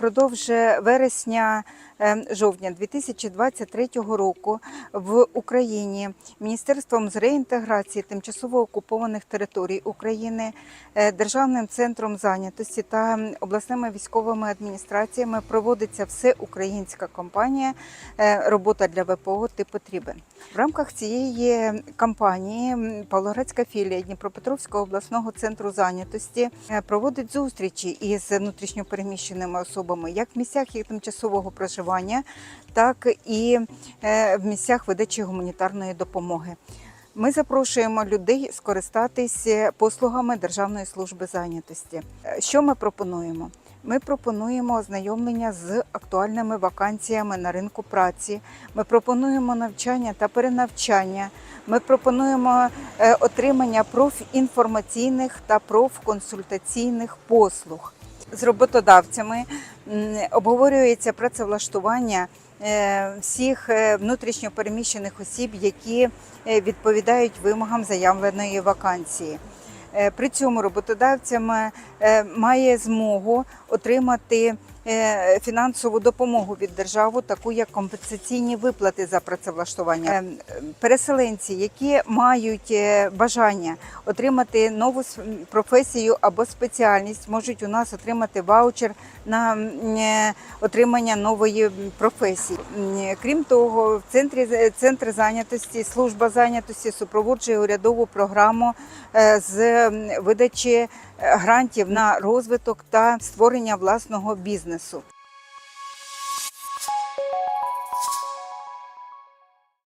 Впродовж вересня е, жовтня 2023 року в Україні Міністерством з реінтеграції тимчасово окупованих територій України, е, Державним центром зайнятості та обласними військовими адміністраціями проводиться всеукраїнська кампанія е, Робота для ВПО ти потрібен. В рамках цієї кампанії Павлоградська філія Дніпропетровського обласного центру зайнятості е, проводить зустрічі із внутрішньопереміщеними особами як в місцях їх тимчасового проживання, так і е, в місцях видачі гуманітарної допомоги. Ми запрошуємо людей скористатись е, послугами Державної служби зайнятості. Е, Що ми пропонуємо? Ми пропонуємо ознайомлення з актуальними вакансіями на ринку праці. Ми пропонуємо навчання та перенавчання. Ми пропонуємо отримання профінформаційних та профконсультаційних послуг. З роботодавцями обговорюється працевлаштування е, всіх е, внутрішньопереміщених осіб, які е, відповідають вимогам заявленої вакансії. При цьому роботодавцям має змогу отримати фінансову допомогу від держави, таку як компенсаційні виплати за працевлаштування. Е, Переселенці, які мають е, бажання отримати нову професію або спеціальність, можуть у нас отримати ваучер на е, отримання нової професії. Крім того, в центрі центр зайнятості, служба зайнятості супроводжує урядову програму е, з видачі е, грантів на розвиток та створення власного бізнесу. biznesu.